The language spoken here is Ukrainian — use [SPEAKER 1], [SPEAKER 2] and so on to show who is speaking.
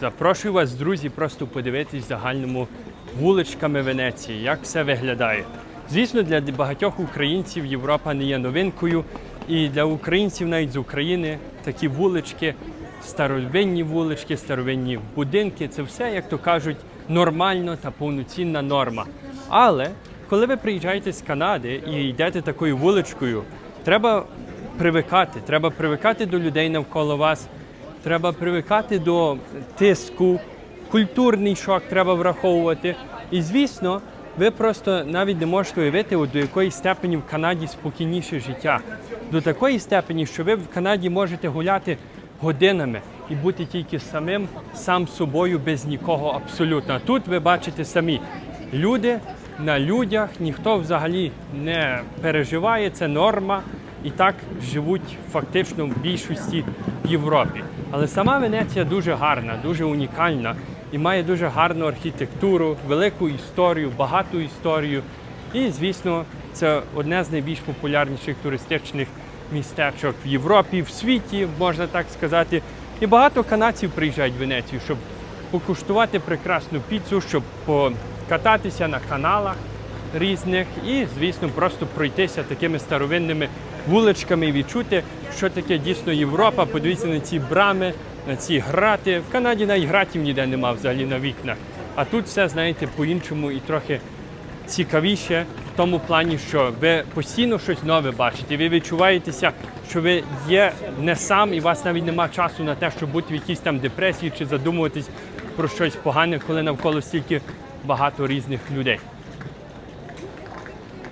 [SPEAKER 1] Запрошую вас, друзі, просто подивитись загальному вуличками Венеції, як все виглядає. Звісно, для багатьох українців Європа не є новинкою, і для українців навіть з України такі вулички, старовинні вулички, старовинні будинки це все, як то кажуть, нормально та повноцінна норма. Але коли ви приїжджаєте з Канади і йдете такою вуличкою, треба привикати. Треба привикати до людей навколо вас. Треба привикати до тиску, культурний шок треба враховувати. І звісно, ви просто навіть не можете уявити, до якої степені в Канаді спокійніше життя. До такої степені, що ви в Канаді можете гуляти годинами і бути тільки самим, сам собою, без нікого абсолютно. Тут ви бачите самі люди на людях, ніхто взагалі не переживає, це норма. І так живуть фактично в більшості в Європі. Але сама Венеція дуже гарна, дуже унікальна і має дуже гарну архітектуру, велику історію, багату історію. І, звісно, це одне з найбільш популярніших туристичних містечок в Європі, в світі, можна так сказати. І багато канадців приїжджають в Венецію, щоб покуштувати прекрасну піцу, щоб покататися на каналах різних і, звісно, просто пройтися такими старовинними вуличками і відчути, що таке дійсно Європа. Подивіться на ці брами, на ці грати. В Канаді навіть гратів ніде нема взагалі на вікнах. А тут все, знаєте, по-іншому і трохи цікавіше в тому плані, що ви постійно щось нове бачите. Ви відчуваєтеся, що ви є не сам, і у вас навіть немає часу на те, щоб бути в якійсь там депресії чи задумуватись про щось погане, коли навколо стільки багато різних людей.